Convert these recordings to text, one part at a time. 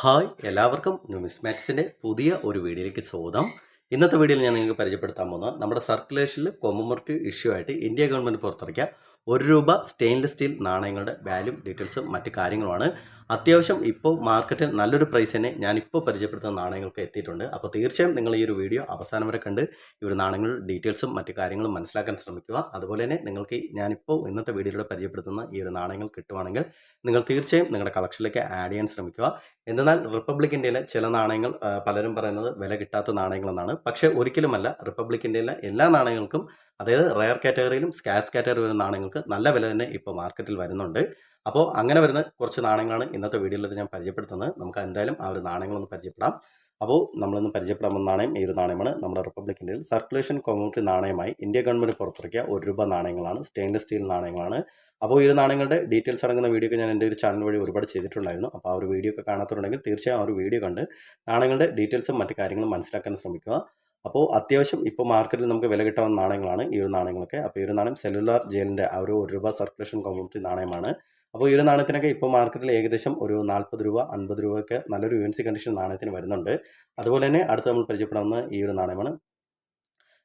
Hi എല്ലാവർക്കും ന്യൂമിസ്മാറ്റിക്സിന്റെ പുതിയ ഒരു വീഡിയോയിലേക്ക് സ്വാഗതം. ഇന്നത്തെ വീഡിയോയിൽ ഞാൻ നിങ്ങൾക്ക് പരിചയപ്പെടുത്താൻ പോകുന്നത് നമ്മുടെ സർക്കുലേഷനിൽ കൊമമോറേറ്റീവ് ഇഷ്യൂ ആയിട്ട് ഇന്ത്യ ഗവൺമെന്റ് പുറത്തിറക്കിയ ഒരു രൂപ സ്റ്റെയിൻലെസ് സ്റ്റീൽ നാണയങ്ങളുടെ വാല്യൂ ഡീറ്റെയിൽസും മറ്റ് കാര്യങ്ങളുമാണ്. അത്യാവശ്യം ഇപ്പോൾ മാർക്കറ്റിൽ നല്ലൊരു പ്രൈസ് തന്നെ ഞാനിപ്പോൾ പരിചയപ്പെടുത്തുന്ന നാണയങ്ങൾക്ക് എത്തിയിട്ടുണ്ട്. അപ്പോൾ തീർച്ചയായും നിങ്ങൾ ഈ ഒരു വീഡിയോ അവസാനം വരെ കണ്ട് ഈ ഒരു നാണയങ്ങളുടെ ഡീറ്റെയിൽസും മറ്റു കാര്യങ്ങളും മനസ്സിലാക്കാൻ ശ്രമിക്കുക. അതുപോലെ തന്നെ നിങ്ങൾക്ക് ഞാനിപ്പോൾ ഇന്നത്തെ വീഡിയോയിലൂടെ പരിചയപ്പെടുത്തുന്ന ഈ ഒരു നാണയങ്ങൾ കിട്ടുവാണെങ്കിൽ നിങ്ങൾ തീർച്ചയായും നിങ്ങളുടെ കളക്ഷനിലേക്ക് ആഡ് ചെയ്യാൻ ശ്രമിക്കുക. എന്നാൽ റിപ്പബ്ലിക് ഇന്ത്യയിലെ ചില നാണയങ്ങൾ പലരും പറയുന്നത് വില കിട്ടാത്ത നാണയങ്ങളെന്നാണ്. പക്ഷേ ഒരിക്കലുമല്ല റിപ്പബ്ലിക് ഇന്ത്യയിലെ എല്ലാ നാണയങ്ങൾക്കും അതായത് റയർ കാറ്റഗറിയിലും സ്കാസ് കാറ്റഗറി വരുന്ന നാണയങ്ങൾക്ക് നല്ല വില തന്നെ ഇപ്പോൾ മാർക്കറ്റിൽ വരുന്നുണ്ട്. അപ്പോൾ അങ്ങനെ വരുന്ന കുറച്ച് നാണയങ്ങളാണ് ഇന്നത്തെ വീഡിയോയിൽ ഞാൻ പരിചയപ്പെടുത്തുന്നത്. നമുക്ക് എന്തായാലും ആ ഒരു നാണയങ്ങളൊന്ന് പരിചയപ്പെടാം. അപ്പോൾ നമ്മളൊന്ന് പരിചയപ്പെടാൻ വന്ന നാണയം ഈ ഒരു നാണയമാണ്. നമ്മുടെ റിപ്പബ്ലിക് ഇന്ത്യയിൽ സർക്കുലേഷൻ കമ്മ്യൂണിറ്റി നാണയമായി ഇന്ത്യ ഗവൺമെന്റ് പുറത്തിറക്കിയ ഒരു രൂപ നാണയങ്ങളാണ്. Stainless steel നാണയങ്ങളാണ്. അപ്പോൾ ഈ ഒരു നാണയങ്ങളുടെ ഡീറ്റെയിൽസ് അടങ്ങുന്ന വീഡിയോ ഞാൻ എന്റെ ഒരു ചാനൽ വഴി ഒരുപാട് ചെയ്തിട്ടുണ്ടായിരുന്നു. അപ്പോൾ ആ ഒരു വീഡിയോ ഒക്കെ കാണാത്തുണ്ടെങ്കിൽ തീർച്ചയായും ആ ഒരു വീഡിയോ കണ്ട് നാണയങ്ങളുടെ ഡീറ്റെയിൽസും മറ്റു കാര്യങ്ങളും മനസ്സിലാക്കാൻ ശ്രമിക്കുക. അപ്പോൾ അത്യാവശ്യം ഇപ്പോൾ മാർക്കറ്റിൽ നമുക്ക് വില കിട്ടാവുന്ന നാണയങ്ങളാണ് ഈ ഒരു നാണയങ്ങളൊക്കെ. അപ്പോൾ ഈ ഒരു നാണയം സെല്ലുലാർ ജയിലിന്റെ ആ ഒരു രൂപ സർക്കുലേഷൻ കമ്മ്യൂണിറ്റി നാണയമാണ്. അപ്പോൾ ഈ ഒരു നാണയത്തിനൊക്കെ ഇപ്പോൾ മാർക്കറ്റിൽ ഏകദേശം ഒരു നാൽപ്പത് രൂപ അൻപത് രൂപയൊക്കെ നല്ലൊരു യു എൻ സി കണ്ടീഷൻ നാണയത്തിന് വരുന്നുണ്ട്. അതുപോലെ തന്നെ അടുത്ത് നമ്മൾ പരിചയപ്പെടാവുന്ന ഈ ഒരു നാണയമാണ്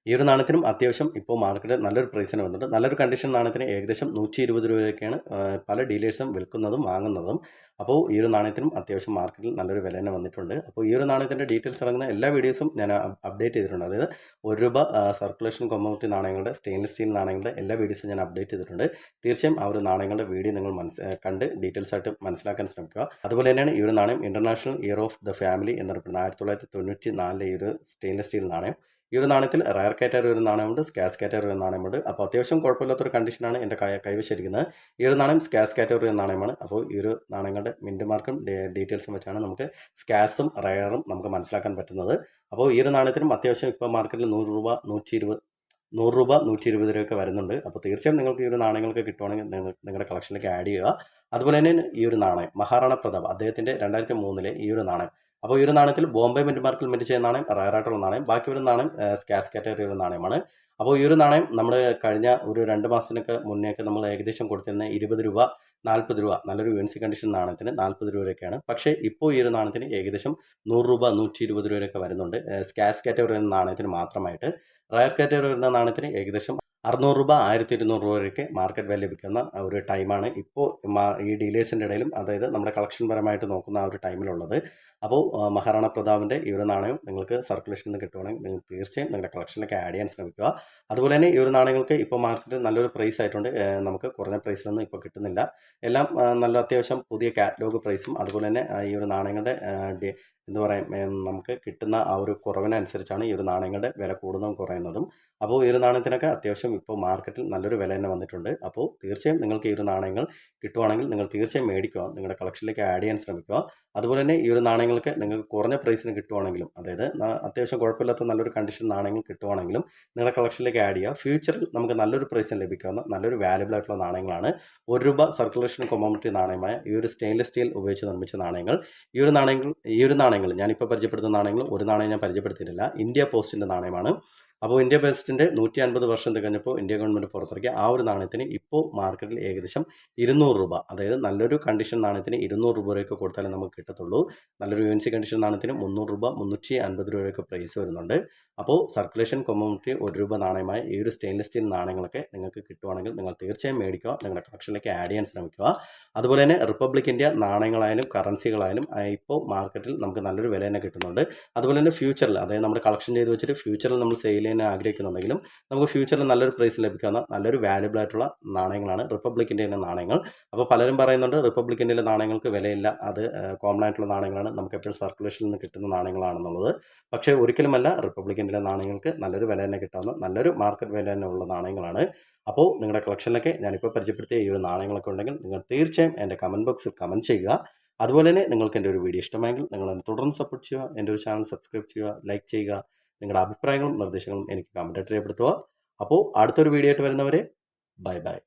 ഈ ഒരു നാണയത്തിനും അത്യാവശ്യം ഇപ്പോൾ മാർക്കറ്റ് നല്ലൊരു പ്രൈസിന് വന്നിട്ടുണ്ട്. നല്ലൊരു കണ്ടീഷൻ നാണയത്തിന് ഏകദേശം നൂറ്റി ഇരുപത് രൂപയൊക്കെയാണ് പല ഡീലേഴ്സും വിൽക്കുന്നതും വാങ്ങുന്നതും. അപ്പോൾ ഈ ഒരു നാണയത്തിനും അത്യാവശ്യം മാർക്കറ്റിൽ നല്ലൊരു വില തന്നെ വന്നിട്ടുണ്ട്. അപ്പോൾ ഈ ഒരു നാണയത്തിന്റെ ഡീറ്റെയിൽസ് അടങ്ങുന്ന എല്ലാ വീഡിയോസും ഞാൻ അപ്ഡേറ്റ് ചെയ്തിട്ടുണ്ട്. അതായത് ഒരു രൂപ സർക്കുലേഷൻ കൊമ്മൂട്ടി നാണയങ്ങളുടെ സ്റ്റെയിൻലെസ് സ്റ്റീൽ നാണയങ്ങളുടെ എല്ലാ വീഡിയോസും ഞാൻ അപ്ഡേറ്റ് ചെയ്തിട്ടുണ്ട്. തീർച്ചയായും ആ ഒരു നാണയങ്ങളുടെ വീഡിയോ നിങ്ങൾ മനസ്സ് കണ്ട് ഡീറ്റെയിൽസ് ആയിട്ട് മനസ്സിലാക്കാൻ ശ്രമിക്കുക. അതുപോലെ തന്നെയാണ് ഈ ഒരു നാണയം international year of the family എന്നറിയപ്പെടുന്ന ആയിരത്തി തൊള്ളായിരത്തി തൊണ്ണൂറ്റി നാലിലെ ഈ ഒരു സ്റ്റെയിൻലെസ് സ്റ്റീൽ നാണയം. ഈ ഒരു നാണയത്തിൽ റയർ കാറ്റഗറി ഒരു നാണയമുണ്ട് സ്കാസ് കാറ്റഗറി ഒരു നാണയമുണ്ട്. അപ്പോൾ അത്യാവശ്യം കുഴപ്പമില്ലാത്തൊരു കണ്ടീഷനാണ് എന്റെ കൈവശിരിക്കുന്നത്. ഈ ഒരു നാണയം സ്കാസ് കാറ്റഗറി എന്ന നാണയമാണ്. അപ്പോൾ ഈ ഒരു നാണയങ്ങളുടെ മിന്റ് മാർക്കും ഡീറ്റെയിൽസും വെച്ചാണ് നമുക്ക് സ്കാസും റയറും നമുക്ക് മനസ്സിലാക്കാൻ പറ്റുന്നത്. അപ്പോൾ ഈ ഒരു നാണയത്തിനും അത്യാവശ്യം ഇപ്പോൾ മാർക്കറ്റിൽ നൂറ് രൂപ നൂറ്റി ഇരുപത് നൂറ് രൂപ നൂറ്റി ഇരുപത് രൂപയൊക്കെ വരുന്നുണ്ട്. അപ്പോൾ തീർച്ചയായും നിങ്ങൾക്ക് ഈ ഒരു നാണയങ്ങളൊക്കെ കിട്ടുവാണെങ്കിൽ നിങ്ങൾ നിങ്ങളുടെ കളക്ഷനിലേക്ക് ആഡ് ചെയ്യുക. അതുപോലെ തന്നെ ഈ ഒരു നാണയം മഹാറാണ പ്രതാപ് അദ്ദേഹത്തിന്റെ രണ്ടായിരത്തി മൂന്നിലെ ഈ ഒരു നാണയം. അപ്പോൾ ഈ ഒരു നാണയത്തിൽ ബോംബെ മിന്റ് മാർക്കിൽ മിന്റ് ചെയ്യുന്ന നാണയം റയറായിട്ടുള്ള നാണയം ബാക്കി വരുന്ന നാണയം സ്കാസ് കാറ്റഗറി ഒരു നാണയമാണ്. അപ്പോൾ ഈ ഒരു നാണയം നമ്മൾ കഴിഞ്ഞ ഒരു രണ്ട് മാസത്തിനൊക്കെ മുന്നേക്ക് നമ്മൾ ഏകദേശം കൊടുത്തിരുന്ന ഇരുപത് രൂപ നാൽപ്പത് രൂപ നല്ലൊരു യു എൻ സി കണ്ടീഷൻ നാണയത്തിന് നാൽപ്പത് രൂപ വരെയൊക്കെയാണ് പക്ഷേ ഇപ്പോൾ ഈ ഒരു നാണയത്തിന് ഏകദേശം നൂറ് രൂപ നൂറ്റി ഇരുപത് രൂപയൊക്കെ വരുന്നുണ്ട്. സ്കാസ് കാറ്റഗറി എന്ന നാണയത്തിന് മാത്രമായിട്ട് റയർ കാറ്റഗറി വരുന്ന നാണയത്തിന് ഏകദേശം അറുന്നൂറ് രൂപ ആയിരത്തി ഇരുന്നൂറ് രൂപ വരെയൊക്കെ മാർക്കറ്റ് വാല്യൂ ലഭിക്കുന്ന ഒരു ടൈമാണ് ഇപ്പോൾ ഈ ഡീലേഴ്സിന്റെ ഇടയിലും അതായത് നമ്മുടെ കളക്ഷൻ പരമായിട്ട് നോക്കുന്ന ആ ഒരു ടൈമിലുള്ളത് അപ്പോൾ മഹാറാണ പ്രതാപിന്റെ ഈ ഒരു നാണയം നിങ്ങൾക്ക് സർക്കുലേഷനിൽ നിന്ന് കിട്ടുവാണെങ്കിൽ നിങ്ങൾ തീർച്ചയായും നിങ്ങളുടെ കളക്ഷനിലേക്ക് ആഡ് ചെയ്യാൻ ശ്രമിക്കുക. അതുപോലെ തന്നെ ഈ ഒരു നാണയങ്ങൾക്ക് ഇപ്പോൾ മാർക്കറ്റ് നല്ലൊരു പ്രൈസ് ആയിട്ടുണ്ട്. നമുക്ക് കുറഞ്ഞ പ്രൈസിലൊന്നും ഇപ്പോൾ കിട്ടുന്നില്ല. എല്ലാം നല്ല അത്യാവശ്യം പുതിയ കാറ്റലോഗ് പ്രൈസും അതുപോലെ തന്നെ ഈ ഒരു നാണയങ്ങളുടെ ആ, പറയാൻ നമുക്ക് കിട്ടുന്ന ആ ഒരു കുറവിനനുസരിച്ചാണ് ഈ ഒരു നാണയങ്ങളുടെ വില കൂടുന്നതും കുറയുന്നതും. അപ്പോൾ ഈ ഒരു നാണയത്തിനൊക്കെ അത്യാവശ്യം ഇപ്പോൾ മാർക്കറ്റിൽ നല്ലൊരു വില തന്നെ വന്നിട്ടുണ്ട്. അപ്പോൾ തീർച്ചയായും നിങ്ങൾക്ക് ഈ ഒരു നാണയങ്ങൾ കിട്ടുവാണെങ്കിൽ നിങ്ങൾ തീർച്ചയായും മേടിക്കുക. നിങ്ങളുടെ കളക്ഷനിലേക്ക് ആഡ് ചെയ്യാൻ ശ്രമിക്കുക. അതുപോലെ തന്നെ ഈ ഒരു നാണയങ്ങൾക്ക് നിങ്ങൾക്ക് കുറഞ്ഞ പ്രൈസിന് കിട്ടുവാണെങ്കിലും അതായത് അത്യാവശ്യം കുഴപ്പമില്ലാത്ത നല്ലൊരു കണ്ടീഷൻ നാണയങ്ങൾ കിട്ടുവാണെങ്കിലും നിങ്ങളുടെ കളക്ഷനിലേക്ക് ആഡ് ചെയ്യുക. ഫ്യൂച്ചറിൽ നമുക്ക് നല്ലൊരു പ്രൈസിന് ലഭിക്കാവുന്ന നല്ലൊരു വാല്യബിൾ ആയിട്ടുള്ള നാണയങ്ങളാണ് ഒരു രൂപ സർക്കുലേഷൻ കൊമോമിറ്റി നാണയമായ ഈ ഒരു സ്റ്റെയിൻലെസ് സ്റ്റീൽ ഉപയോഗിച്ച് നിർമ്മിച്ച നാണയങ്ങൾ. ഈ ഒരു നാണയങ്ങൾ ഈ ഒരു നാണയങ്ങൾ ഞാനിപ്പോൾ പരിചയപ്പെടുത്തുന്ന നാണയങ്ങൾ ഒരു നാണയം ഞാൻ പരിചയപ്പെടുത്തിയിട്ടില്ല. ഇന്ത്യ പോസ്റ്റിന്റെ നാണയമാണ്. അപ്പോൾ ഇന്ത്യ പോസ്റ്റിന്റെ നൂറ്റി അൻപത് വർഷം തികഞ്ഞപ്പോൾ ഇന്ത്യ ഗവൺമെന്റ് പുറത്തിറക്കിയ ആ ഒരു നാണയത്തിന് ഇപ്പോൾ മാർക്കറ്റിൽ ഏകദേശം ഇരുന്നൂറ് രൂപ അതായത് നല്ലൊരു കണ്ടീഷൻ നാണയത്തിന് ഇരുന്നൂറ് രൂപ വരെയൊക്കെ കൊടുത്താലേ നമുക്ക് കിട്ടത്തുള്ളൂ. നല്ലൊരു യു എൻ സി കണ്ടീഷൻ നാണയത്തിന് മുന്നൂറ് രൂപ മുന്നൂറ്റി അൻപത് രൂപയൊക്കെ പ്രൈസ് വരുന്നുണ്ട്. അപ്പോൾ സർക്കുലേഷൻ കൊമ്മ്യൂണിറ്റി ഒരു രൂപ നാണയമായ ഈ ഒരു സ്റ്റെയിൻലെസ് സ്റ്റീൽ നാണയങ്ങളൊക്കെ നിങ്ങൾക്ക് കിട്ടുവാണെങ്കിൽ നിങ്ങൾ തീർച്ചയായും മേടിക്കുക. നിങ്ങളുടെ കളക്ഷനിലേക്ക് ആഡ് ചെയ്യാൻ ശ്രമിക്കുക. അതുപോലെ തന്നെ റിപ്പബ്ലിക് ഇന്ത്യ നാണയങ്ങളായാലും കറൻസികളായാലും ഇപ്പോൾ മാർക്കറ്റിൽ നമുക്ക് നല്ലൊരു വില തന്നെ കിട്ടുന്നുണ്ട്. അതുപോലെ തന്നെ ഫ്യൂച്ചറിൽ അതായത് നമ്മൾ കളക്ഷൻ ചെയ്ത് വെച്ചിട്ട് ഫ്യൂച്ചറിൽ നമ്മൾ സെയിൽ ചെയ്യാൻ ആഗ്രഹിക്കുന്നുണ്ടെങ്കിലും നമുക്ക് ഫ്യൂച്ചറിൽ നല്ലൊരു പ്രൈസ് ലഭിക്കുന്ന നല്ലൊരു വാല്യബിൾ ആയിട്ടുള്ള നാണയങ്ങളാണ് റിപ്പബ്ലിക് ഇന്ത്യയിലെ നാണയങ്ങൾ. അപ്പോൾ പലരും പറയുന്നുണ്ട് റിപ്പബ്ലിക് ഇന്ത്യയിലെ നാണയങ്ങൾക്ക് വിലയില്ല. അത് കോമൺ ആയിട്ടുള്ള നാണയങ്ങളാണ്. നമുക്ക് എപ്പോഴും സർക്കുലേഷനിൽ നിന്ന് കിട്ടുന്ന നാണയങ്ങളാണെന്നുള്ളത്. പക്ഷേ ഒരിക്കലുമല്ല റിപ്പബ്ലിക് ഇന്ത്യയിലെ നാണയങ്ങൾക്ക് നല്ലൊരു വില തന്നെ കിട്ടാവുന്ന നല്ലൊരു മാർക്കറ്റ് വില തന്നെ ഉള്ള നാണയങ്ങളാണ്. അപ്പോൾ നിങ്ങളുടെ കളക്ഷനിലൊക്കെ ഞാനിപ്പോൾ പരിചയപ്പെടുത്തിയ ഈ ഒരു നാണയങ്ങളൊക്കെ ഉണ്ടെങ്കിൽ നിങ്ങൾ തീർച്ചയായും എന്റെ കമന്റ് ബോക്സിൽ കമന്റ് ചെയ്യുക. അതുപോലെ തന്നെ നിങ്ങൾക്ക് എന്റെ ഒരു വീഡിയോ ഇഷ്ടമായെങ്കിൽ നിങ്ങൾ എന്നെ തുടർന്ന് സപ്പോർട്ട് ചെയ്യുക എന്റെ ഒരു ചാനൽ സബ്സ്ക്രൈബ് ചെയ്യുക ലൈക്ക് ചെയ്യുക നിങ്ങളുടെ അഭിപ്രായങ്ങളും നിർദ്ദേശങ്ങളും എനിക്ക് കമന്റായിട്ട് രേഖപ്പെടുത്തുക. അപ്പോൾ അടുത്തൊരു വീഡിയോ ആയിട്ട് വരുന്നവരെ ബൈ ബൈ